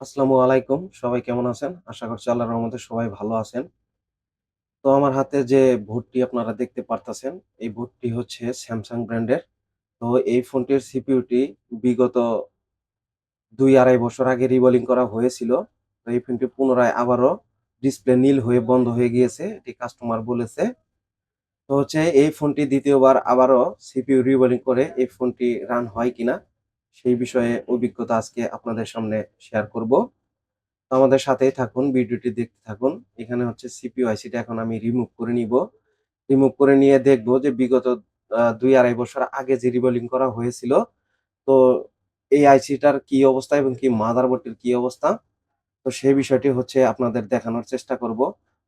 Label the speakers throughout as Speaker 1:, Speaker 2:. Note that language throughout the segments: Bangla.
Speaker 1: আসসালামু আলাইকুম। সবাই কেমন আছেন? আশা করছি আল্লাহর রহমতে সবাই ভালো আছেন। তো আমার হাতে যে ভোটটি আপনারা দেখতে পারতেছেন, এই ভোটটি হচ্ছে স্যামসাং ব্র্যান্ডের তো এই ফোনটির সিপিইউটি বিগত দুই আড়াই বছর আগে রিবলিং করা হয়েছিল। তো এই ফোনটি পুনরায় আবারও ডিসপ্লে নীল হয়ে বন্ধ হয়ে গিয়েছে, এটি কাস্টমার বলেছে। তো হচ্ছে এই ফোনটি দ্বিতীয়বার আবারও সিপিইউ রিবলিং করে এই ফোনটি রান হয় কিনা সেই বিষয়ে অভিজ্ঞতা আজকে আপনাদের সামনে শেয়ার করব। আমাদের সাথেই থাকুন, ভিডিওটি দেখতে থাকুন। এখানে হচ্ছে সিপিইউ আইসিটা এখন আমি রিমুভ করে নিব। রিমুভ করে নিয়ে দেখব যে বিগত দুই আড়াই বছর আগে যে রিবলিং করা হয়েছিল, তো এই আইসিটার কি অবস্থা এবং কি মাদারবোর্ডের কি অবস্থা, তো সেই বিষয়টি হচ্ছে আপনাদের দেখানোর চেষ্টা করব।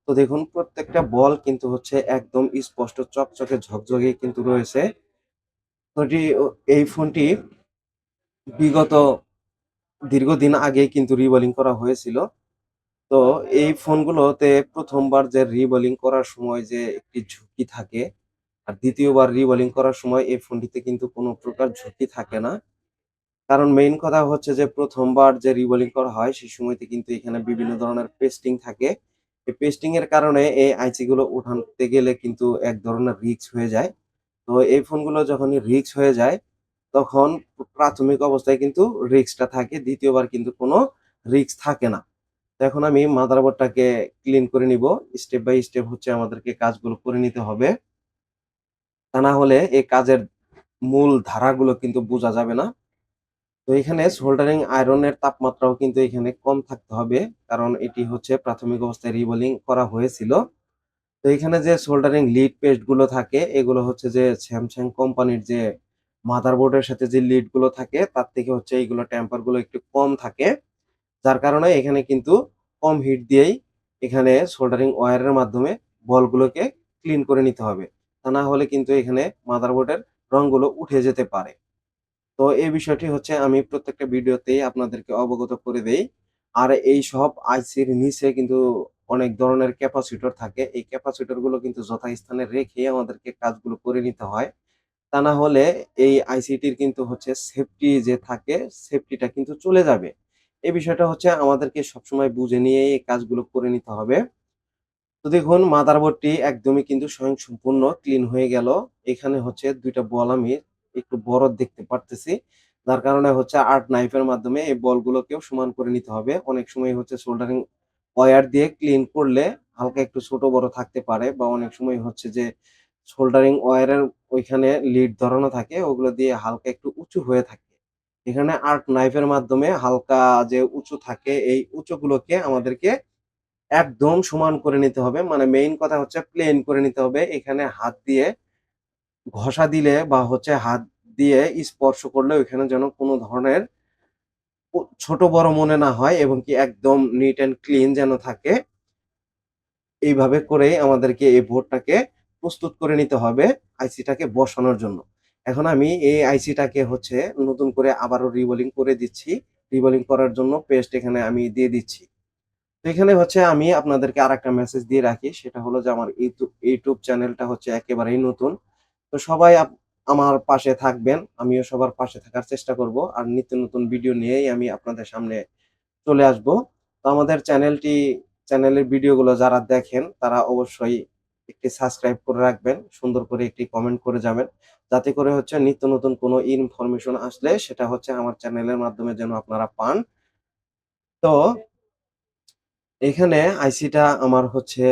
Speaker 1: তো দেখুন, প্রত্যেকটা বল কিন্তু হচ্ছে একদম স্পষ্ট, চকচকে, ঝকঝকে কিন্তু রয়েছে। তো এই ফোনটি বিগত দীর্ঘদিন আগে কিন্তু রিবলিং করা হয়েছিল। তো এই ফোনগুলোতে প্রথমবার যে রিবলিং করার সময় যে একটি ঝুঁকি থাকে, আর দ্বিতীয়বার রিবলিং করার সময় এই ফোনটিতে কিন্তু কোনো প্রকার ঝুঁকি থাকে না। কারণ মেইন কথা হচ্ছে যে প্রথমবার যে রিবলিং করা হয়, সেই সময়তে কিন্তু এখানে বিভিন্ন ধরনের পেস্টিং থাকে। এই পেস্টিং এর কারণে এই আইসি গুলো উঠাতে গেলে কিন্তু এক ধরনের রিস্ক হয়ে যায়। তো এই ফোনগুলো যখনই রিস্ক হয়ে যায় তখন প্রাথমিক অবস্থায় কিন্তু রিক্সটা থাকে, দ্বিতীয়বার কিন্তু কোনো রিক্স থাকে না। তো এখন আমি মাদারবোর্ডটাকে ক্লিন করে নিব স্টেপ বাই স্টেপ হচ্ছে আমাদেরকে কাজগুলো করে নিতে হবে। তা না হলে এই কাজের মূল ধারাগুলো কিন্তু বোঝা যাবে না। তো এখানে সোল্ডারিং আয়রনের তাপমাত্রাও কিন্তু এখানে কম থাকতে হবে, কারণ এটি হচ্ছে প্রাথমিক অবস্থায় রিবোলিং করা হয়েছিল। তো এখানে যে সোল্ডারিং লিড পেস্টগুলো থাকে, এগুলো হচ্ছে যে স্যামসাং কোম্পানির যে মাদারবোর্ডের সাথে যে লিডগুলো থাকে, তার থেকে হচ্ছে এইগুলো টেম্পারগুলো একটু কম থাকে। যার কারণে এখানে কিন্তু কম হিট দিয়েই এখানে সোল্ডারিং ওয়্যারের মাধ্যমে বলগুলোকে ক্লিন করে নিতে হবে। তা না হলে কিন্তু এখানে মাদারবোর্ডের রংগুলো উঠে যেতে পারে। তো এই বিষয়টি হচ্ছে আমি প্রত্যেকটা ভিডিওতেই আপনাদেরকে অবগত করে দেই। আর এই সব আইসির নিচে কিন্তু অনেক ধরনের ক্যাপাসিটর থাকে। এই ক্যাপাসিটরগুলো কিন্তু যথাস্থানে রেখে আমাদেরকে কাজগুলো করে নিতে হয়। তা না হলে এই আইসিটির কিন্তু হচ্ছে সেফটি যে থাকে সেফটিটা কিন্তু চলে যাবে। এই বিষয়টা হচ্ছে আমাদেরকে সবসময় বুঝে নিয়ে এই কাজগুলো করে নিতে হবে। তো দেখুন মাদারবোর্ডটি একদমই কিন্তু স্বয়ংসম্পূর্ণ ক্লিন হয়ে গেল। এখানে হচ্ছে দুইটা বল আমি একটু বড় দেখতে পারতেছি। যার কারণে হচ্ছে আর্ট নাইফের মাধ্যমে এই বলগুলোকেও সমান করে নিতে হবে। অনেক সময় হচ্ছে সোল্ডারিং ওয়্যার দিয়ে ক্লিন করলে হালকা একটু ছোট বড় থাকতে পারে বা অনেক সময় হচ্ছে যে সোল্ডারিং ওয়ারের ওইখানে লিড ধরানো থাকে, ওগুলো দিয়ে হালকা একটু উঁচু হয়ে থাকে। এখানে আর্ট নাইফের মাধ্যমে হালকা যে উঁচু থাকে, এই উঁচুগুলোকে আমাদেরকে একদম সমান করে নিতে হবে। মানে মেইন কথা হচ্ছে প্লেন করে নিতে হবে। এখানে হাত দিয়ে ঘষা দিলে বা হচ্ছে হাত দিয়ে স্পর্শ করলে ওইখানে যেন কোনো ধরনের ছোট বড় মনে না হয় এবং কি একদম নিট অ্যান্ড ক্লিন যেন থাকে। এইভাবে করেই আমাদেরকে এই বোর্ডটাকে প্রস্তুত করে নিতে হবে আইসিটাকে বসানোর জন্য। এখন আমি এই আইসিটাকে হচ্ছে নতুন করে আবারও রিবোলিং করে দিচ্ছি। রিবোলিং করার জন্য পেস্ট এখানে আমি দিয়ে দিচ্ছি। তো এখানে হচ্ছে আমি আপনাদেরকে আরেকটা মেসেজ দিয়ে রাখি, সেটা হলো যে আমার ইউটিউব ইউটিউব চ্যানেলটা হচ্ছে একেবারেই নতুন। তো সবাই আমার পাশে থাকবেন, আমিও সবার পাশে থাকার চেষ্টা করব। আর নিত্য নতুন ভিডিও নিয়েই আমি আপনাদের সামনে চলে আসব। তো আমাদের চ্যানেলটি, চ্যানেলের ভিডিওগুলো যারা দেখেন, তারা অবশ্যই একটি সাবস্ক্রাইব করে রাখবেন, সুন্দর করে একটি কমেন্ট করে যাবেন। যাতে করে হচ্ছে নিত্য নতুন কোনো ইনফরমেশন আসলে সেটা হচ্ছে আমার চ্যানেলের মাধ্যমে যেন আপনারা পান। তো এখানে আইসিটা আমার হচ্ছে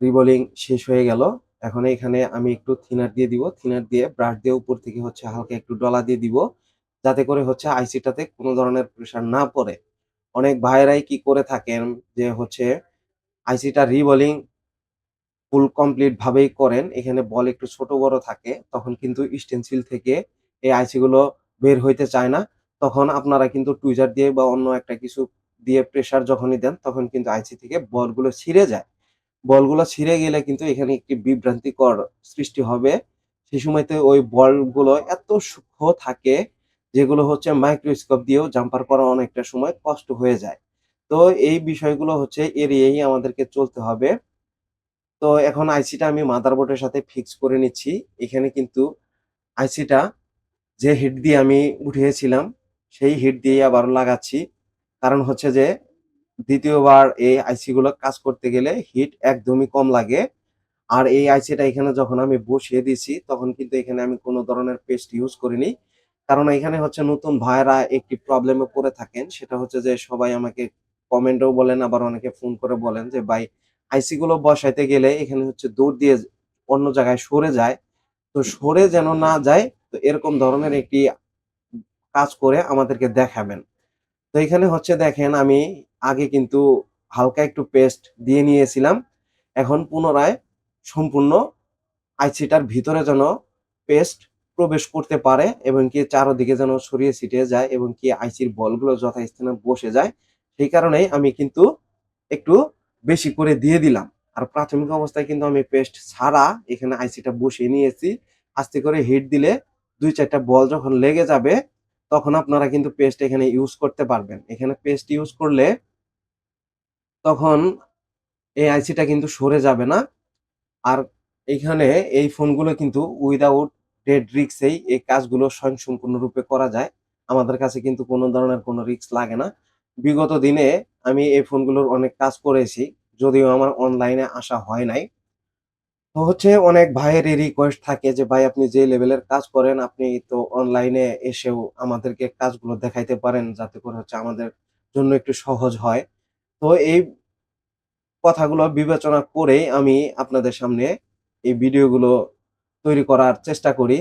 Speaker 1: রিবলিং শেষ হয়ে গেল। এখন এখানে আমি একটু থিনার দিয়ে দিব। থিনার দিয়ে ব্রাশ দিয়ে উপর থেকে হচ্ছে হালকা একটু ডলা দিয়ে দিব। যাতে করে হচ্ছে আইসিটাতে কোনো ধরনের প্রেসার না পড়ে। অনেক ভাইরাই কি করে থাকেন যে হচ্ছে আইসিটা রিবোলিং ফুল কমপ্লিট ভাবেই করেন, এখানে বল একটু ছোট বড় থাকে, তখন কিন্তু স্টেনসিল থেকে এই আইসি গুলো বের হইতে চায় না। তখন আপনারা কিন্তু টুইজার দিয়ে বা অন্য একটা কিছু দিয়ে প্রেসার যখনই দেন, তখন কিন্তু আইসি থেকে বলগুলো ছিঁড়ে যায়। বলগুলো ছিঁড়ে গেলে কিন্তু এখানে একটি বিভ্রান্তিকর সৃষ্টি হবে। সেই সময়তে ওই বলগুলো এত সূক্ষ্ম থাকে, যেগুলো হচ্ছে মাইক্রোস্কোপ দিয়েও জাম্পার করা অনেকটা সময় কষ্ট হয়ে যায়। তো এই বিষয়গুলো হচ্ছে এড়িয়েই আমাদেরকে চলতে হবে। তো এখন আইসিটা আমি মাদারবোর্ডের সাথে ফিক্স করে নিচ্ছি। এখানে কিন্তু আইসিটা যে হিট দিয়ে আমি উঠিয়েছিলাম, সেই হিট দিয়ে আবার লাগাচ্ছি। কারণ হচ্ছে যে দ্বিতীয়বার এই আইসি গুলো কাজ করতে গেলে হিট একদমই কম লাগে। আর এই আইসিটা এখানে যখন আমি বসিয়ে দিছি তখন কিন্তু এখানে আমি কোনো ধরনের পেস্ট ইউজ করিনি। কারণ এখানে হচ্ছে নতুন ভাইরা একটি প্রবলেমে পড়ে থাকেন। সেটা হচ্ছে যে সবাই আমাকে কমেন্টেও বলেন, আবার অনেকে ফোন করে বলেন যে, ভাই আইসি গুলো বসাইতে গেলে এখানে হচ্ছে দৌড় দিয়ে অন্য জায়গায় সরে যায়। তো সরে যেন না যায়, তো এরকম ধরনের একটি কাজ করে আমাদেরকে দেখাবেন। তো এখানে হচ্ছে দেখেন, আমি আগে কিন্তু হালকা একটু পেস্ট দিয়ে নিয়েছিলাম। এখন পুনরায় সম্পূর্ণ আইসিটার ভিতরে যেন পেস্ট প্রবেশ করতে পারে এবং কি চারদিকে যেন ছড়িয়ে ছিটিয়ে যায় এবং কি আইসির বলগুলো যথাস্থানে বসে যায়। সেই কারণেই আমি কিন্তু একটু বেশি করে দিয়ে দিলাম। আর প্রাথমিক অবস্থায় কিন্তু আমি পেস্ট ছাড়া এখানে আইসিটা বসিয়ে নিয়েছি। আস্তে করে হিট দিলে দুই চারটা বল যখন লেগে যাবে, তখন আপনারা কিন্তু পেস্ট এখানে ইউজ করতে পারবেন। এখানে পেস্ট ইউজ করলে তখন এই আইসিটা কিন্তু সরে যাবে না। আর এইখানে এই ফোনগুলো কিন্তু উইদাউট ডেড রিক্সেই এই কাজগুলো স্বয়ংসম্পূর্ণরূপে করা যায়। আমাদের কাছে কিন্তু কোনো ধরনের কোনো রিক্স লাগে না। বিগত দিনে আমি এই ফোনগুলোর অনেক কাজ করেছি, যদিও আমার অনলাইনে আসা হয় নাই। তো হচ্ছে অনেক ভাইয়ের রিকোয়েস্ট থাকে যে, ভাই, আপনি যে লেভেলের কাজ করেন, আপনি তো অনলাইনে এসেও আমাদেরকে কাজগুলো দেখাইতে পারেন, যাতে করে হচ্ছে আমাদের জন্য একটু সহজ হয়। তো এই কথাগুলো বিবেচনা করেই আমি আপনাদের সামনে এই ভিডিওগুলো তৈরি করার চেষ্টা করি,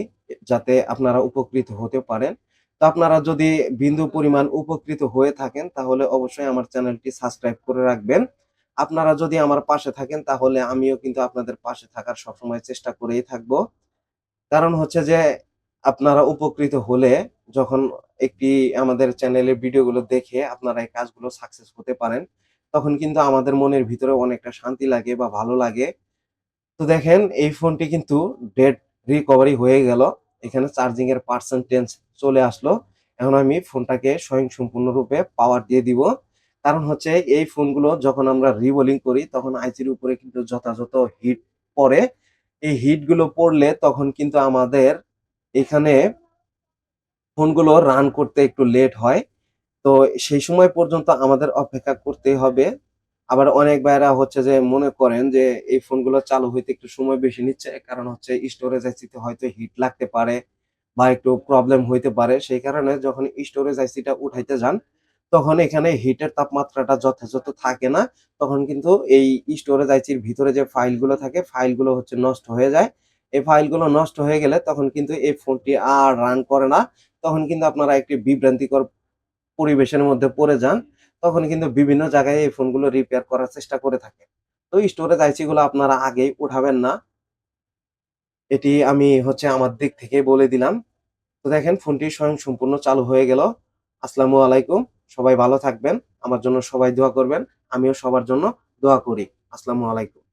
Speaker 1: যাতে আপনারা উপকৃত হতে পারেন। তো আপনারা যদি বিন্দু পরিমাণ উপকৃত হয়ে থাকেন, তাহলে অবশ্যই আমার চ্যানেলটি সাবস্ক্রাইব করে রাখবেন। আপনারা যদি আমার পাশে থাকেন, তাহলে আমিও কিন্তু আপনাদের পাশে থাকার সবসময় চেষ্টা করেই থাকব। কারণ হচ্ছে যে, আপনারা উপকৃত হলে যখন একটি আমাদের চ্যানেলের ভিডিওগুলো দেখে আপনারা এই কাজগুলো সাকসেস হতে পারেন, তখন কিন্তু আমাদের মনের ভিতরে অনেকটা শান্তি লাগে বা ভালো লাগে। তো দেখেন, এই ফোনটি কিন্তু ডেড রিকভারি হয়ে গেল। এখানে চার্জিং এর পার্সেন্টেজ চলে আসলো। এখন আমি ফোনটাকে স্বয়ং সম্পূর্ণরূপে পাওয়ার দিয়ে দিব। কারণ হচ্ছে এই ফোনগুলো যখন আমরা রিবোলিং করি, তখন আইসির উপরে কিন্তু যথাযথ হিট পড়ে। এই হিটগুলো পড়লে তখন কিন্তু আমাদের এখানে ফোনগুলো রান করতে একটু লেট হয়। তো সেই সময় পর্যন্ত আমাদের অপেক্ষা করতে হবে। আবার অনেক ভাইরা হচ্ছে যে মনে করেন যে এই ফোনগুলো চালু হইতে একটু সময় বেশি নিচ্ছে, কারণ হচ্ছে স্টোরেজ আইসিতে হয়তো হিট লাগতে পারে বা একটু প্রবলেম হইতে পারে। সেই কারণে যখন স্টোরেজ আইসিটা উঠাইতে যান, তখন এখানে হিটের তাপমাত্রাটা যথাযথ থাকে না। তখন কিন্তু এই স্টোরেজ আইসির ভিতরে যে ফাইলগুলো থাকে ফাইলগুলো হচ্ছে নষ্ট হয়ে যায়। এই ফাইলগুলো নষ্ট হয়ে গেলে তখন কিন্তু এই ফোনটি আর রান করে না। তখন কিন্তু আপনারা একটি বিভ্রান্তিকর পরিবেশের মধ্যে পড়ে যান। তখন কিন্তু বিভিন্ন জায়গায় এই ফোনগুলো রিপেয়ার করার চেষ্টা করে থাকে। তো স্টোরেজ আইসি গুলো আপনারা আগেই উঠাবেন না। এটি আমি হচ্ছে আমার দিক থেকে বলে দিলাম। তো দেখেন, ফোনটি স্বয়ং সম্পূর্ণ চালু হয়ে গেল। আসসালামু আলাইকুম। সবাই ভালো থাকবেন। আমার জন্য সবাই দোয়া করবেন। আমিও সবার জন্য দোয়া করি। আসসালামু আলাইকুম।